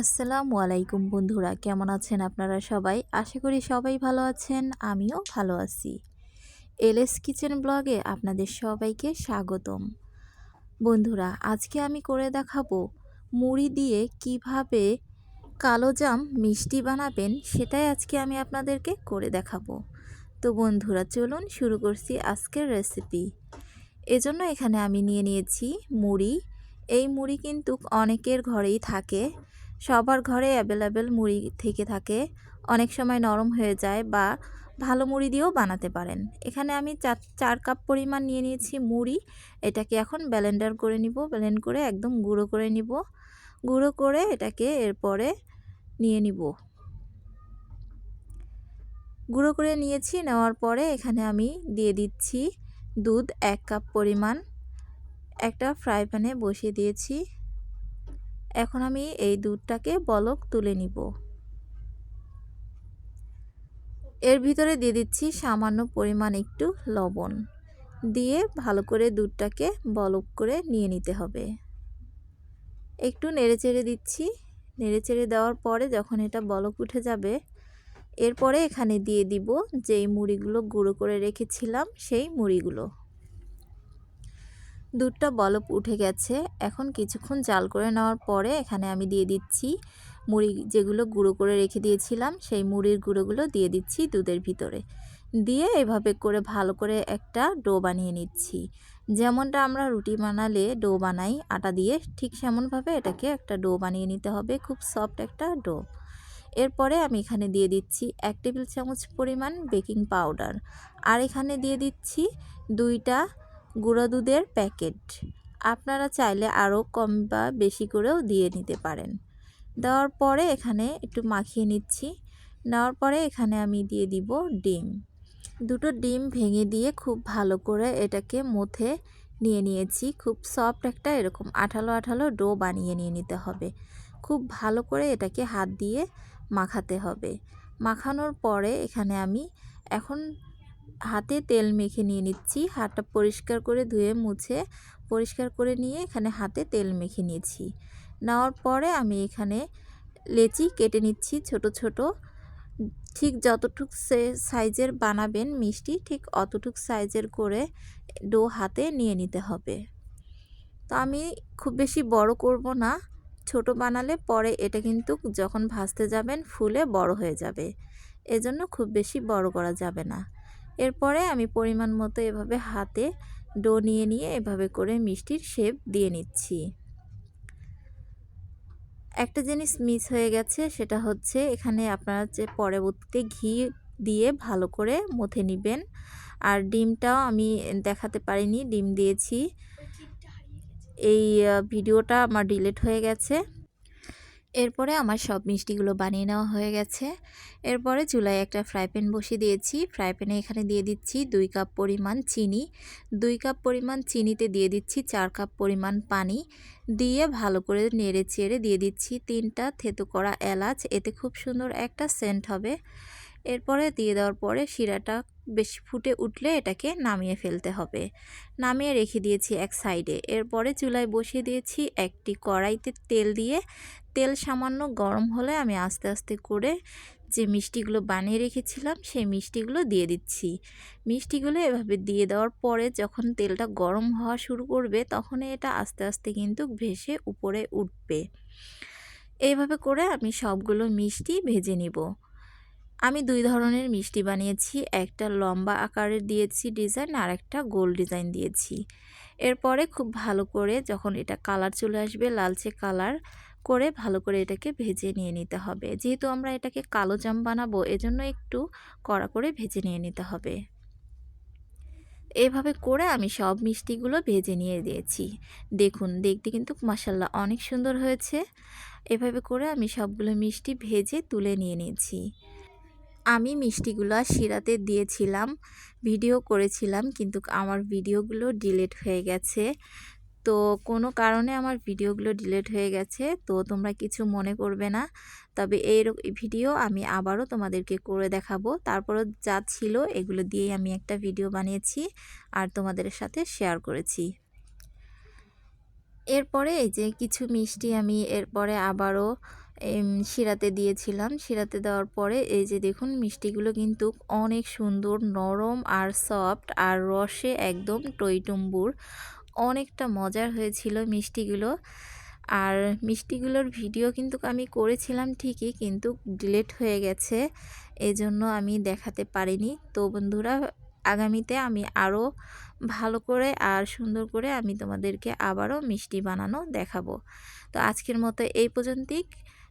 আসসালামু আলাইকুম বন্ধুরা, কেমন আছেন আপনারা সবাই? আশা করি সবাই ভালো আছেন, আমিও ভালো আছি। এলএস কিচেন ব্লগে আপনাদের সবাইকে স্বাগতম। বন্ধুরা, আজকে আমি করে দেখাবো মুড়ি দিয়ে কীভাবে কালো জাম মিষ্টি বানাবেন, সেটাই আজকে আমি আপনাদেরকে করে দেখাবো। তো বন্ধুরা, চলুন শুরু করছি আজকের রেসিপি। এজন্য এখানে আমি নিয়ে নিয়েছি মুড়ি। এই মুড়ি কিন্তু অনেকের ঘরেই থাকে। সবার ঘরে অ্যাভেলেবেল মুড়ি থেকে থাকে। অনেক সময় নরম হয়ে যায় বা ভালো মুড়ি দিয়েও বানাতে পারেন। এখানে আমি চার চার কাপ পরিমাণ নিয়ে নিয়েছি মুড়ি। এটাকে এখন ব্যালেন্ডার করে নিব। ব্যালেন্ড করে একদম গুঁড়ো করে নিব। গুঁড়ো করে এটাকে এরপরে নিয়ে নিব। গুঁড়ো করে নিয়েছি। নেওয়ার পরে এখানে আমি দিয়ে দিচ্ছি দুধ এক কাপ পরিমাণ। একটা ফ্রাই প্যানে বসিয়ে দিয়েছি। এখন আমি এই দুধটাকে বলক তুলে নিব। এর ভিতরে দিয়ে দিচ্ছি সামান্য পরিমাণ একটু লবণ। দিয়ে ভালো করে দুধটাকে বলক করে নিয়ে নিতে হবে। একটু নেড়ে চেড়ে দিচ্ছি। নেড়ে চেড়ে দেওয়ার পরে যখন এটা বলক উঠে যাবে, এরপরে এখানে দিয়ে দিব যেই মুড়িগুলো গুঁড়ো করে রেখেছিলাম সেই মুড়িগুলো। দুধটা বলপ উঠে গেছে। এখন কিছুক্ষণ জাল করে নেওয়ার পরে এখানে আমি দিয়ে দিচ্ছি মুড়ি যেগুলো গুঁড়ো করে রেখে দিয়েছিলাম, সেই মুড়ির গুঁড়োগুলো দিয়ে দিচ্ছি দুধের ভিতরে। দিয়ে এভাবে করে ভালো করে একটা ডো বানিয়ে নিচ্ছি। যেমনটা আমরা রুটি বানালে ডো বানাই, আটা দিয়ে ঠিক সেমনভাবে এটাকে একটা ডো বানিয়ে নিতে হবে, খুব সফট একটা ডো। এরপরে আমি এখানে দিয়ে দিচ্ছি এক টেবিল চামচ পরিমাণ বেকিং পাউডার। আর এখানে দিয়ে দিচ্ছি দুইটা গুঁড়ো দুধের প্যাকেট। আপনারা চাইলে আরও কম বা বেশি করেও দিয়ে নিতে পারেন। দেওয়ার পরে এখানে একটু মাখিয়ে নিচ্ছি। নেওয়ার পরে এখানে আমি দিয়ে দিব ডিম। দুটো ডিম ভেঙে দিয়ে খুব ভালো করে এটাকে মুথে নিয়ে নিয়েছি। খুব সফট একটা এরকম আঠালো আঠালো ডো বানিয়ে নিয়ে নিতে হবে। খুব ভালো করে এটাকে হাত দিয়ে মাখাতে হবে। মাখানোর পরে এখানে আমি এখন হাতে তেল মেখে নিয়ে নিচ্ছি। হাতটা পরিষ্কার করে ধুয়ে মুছে পরিষ্কার করে নিয়ে এখানে হাতে তেল মেখে নিয়েছি। নেওয়ার পরে আমি এখানে লেচি কেটে নিচ্ছি ছোট ছোট। ঠিক যতটুক সাইজের বানাবেন মিষ্টি, ঠিক অতটুক সাইজের করে ডো হাতে নিয়ে নিতে হবে। তো আমি খুব বেশি বড় করব না। ছোট বানালে পরে এটা কিন্তু যখন ভাজতে যাবেন, ফুলে বড় হয়ে যাবে। এজন্য খুব বেশি বড় করা যাবে না। এরপরে আমি পরিমাণ মতো এভাবে হাতে ডো নিয়ে নিয়ে এভাবে করে মিষ্টির শেপ দিয়ে নিচ্ছি। একটা জিনিস মিস হয়ে গেছে সেটা হচ্ছে এখানে আপনারা যে পরবর্তীতে ঘি দিয়ে ভালো করে মথে নেবেন। আর ডিমটাও আমি দেখাতে পারিনি, ডিম দিয়েছি। এই ভিডিওটা আমার ডিলেট হয়ে গেছে। এরপরে আমার সব মিষ্টিগুলো বানিয়ে নেওয়া হয়ে গেছে। এরপরে চুলায় একটা ফ্রাই প্যান বসিয়ে দিয়েছি। ফ্রাই প্যানে এখানে দিয়ে দিচ্ছি দুই কাপ পরিমাণ চিনি। দুই কাপ পরিমাণ চিনিতে দিয়ে দিচ্ছি চার কাপ পরিমাণ পানি। দিয়ে ভালো করে নেড়ে চেড়ে দিয়ে দিচ্ছি তিনটা থেতো করা এলাচ। এতে খুব সুন্দর একটা সেন্ট হবে। এরপরে দিয়ে দেওয়ার পরে শিরাটা বেশি ফুটে উঠলে এটাকে নামিয়ে ফেলতে হবে। নামিয়ে রেখে দিয়েছি এক সাইডে। এরপরে চুলায় বসিয়ে দিয়েছি একটি কড়াইতে তেল দিয়ে। তেল সামান্য গরম হলে আমি আস্তে আস্তে করে যে মিষ্টিগুলো বানিয়ে রেখেছিলাম, সেই মিষ্টিগুলো দিয়ে দিচ্ছি। মিষ্টিগুলো এভাবে দিয়ে দেওয়ার পরে যখন তেলটা গরম হওয়া শুরু করবে তখন এটা আস্তে আস্তে কিন্তু ভেসে উপরে উঠবে। এইভাবে করে আমি সবগুলো মিষ্টি ভেজে নিব। আমি দুই ধরনের মিষ্টি বানিয়েছি, একটা লম্বা আকারের দিয়েছি ডিজাইন আর একটা গোল ডিজাইন দিয়েছি। এরপরে খুব ভালো করে যখন এটা কালার চলে আসবে, লালচে কালার করে ভালো করে এটাকে ভেজে নিয়ে নিতে হবে। যেহেতু আমরা এটাকে কালো জাম বানাবো, এজন্য একটু কড়া করে ভেজে নিয়ে নিতে হবে। এভাবে করে আমি সব মিষ্টিগুলো ভেজে নিয়ে দিয়েছি। দেখুন, দেখতে কিন্তু মাসাল্লাহ অনেক সুন্দর হয়েছে। এভাবে করে আমি সবগুলো মিষ্টি ভেজে তুলে নিয়ে নিয়েছি। আমি মিষ্টিগুলো শিরাতে দিয়েছিলাম, ভিডিও করেছিলাম, কিন্তু আমার ভিডিওগুলো ডিলেট হয়ে গেছে। তো কোনো কারণে আমার ভিডিওগুলো ডিলেট হয়ে গেছে, তো তোমরা কিছু মনে করবে না। তবে এই ভিডিও আমি আবারও তোমাদেরকে করে দেখাবো। তারপরও যা ছিল এগুলো দিয়েই আমি একটা ভিডিও বানিয়েছি আর তোমাদের সাথে শেয়ার করেছি। এরপরে এই যে কিছু মিষ্টি আমি এরপরে আবারও শিরাতে দিয়েছিলাম। শিরাতে দেওয়ার পরে এই যে দেখুন, মিষ্টিগুলো কিন্তু অনেক সুন্দর, নরম আর সফট আর রসে একদম টইটুম্বুর। অনেকটা মজার হয়েছিল মিষ্টিগুলো। আর মিষ্টিগুলোর ভিডিও কিন্তু আমি করেছিলাম ঠিকই, কিন্তু ডিলেট হয়ে গেছে। এজন্য আমি দেখাতে পারিনি। তো বন্ধুরা, আগামীতে আমি আরও ভালো করে আর সুন্দর করে আমি তোমাদেরকে আবারও মিষ্টি বানানো দেখাবো। তো আজকের মতো এই পর্যন্তই।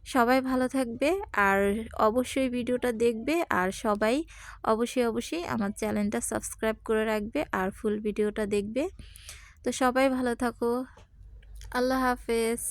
সবাই ভালো থাকবে। আর অবশ্যই ভিডিওটা দেখবে। আর সবাই অবশ্যই অবশ্যই আমার চ্যানেলটা সাবস্ক্রাইব করে রাখবে আর ফুল ভিডিওটা দেখবে। তো সবাই ভালো থাকো। আল্লাহ হাফেজ।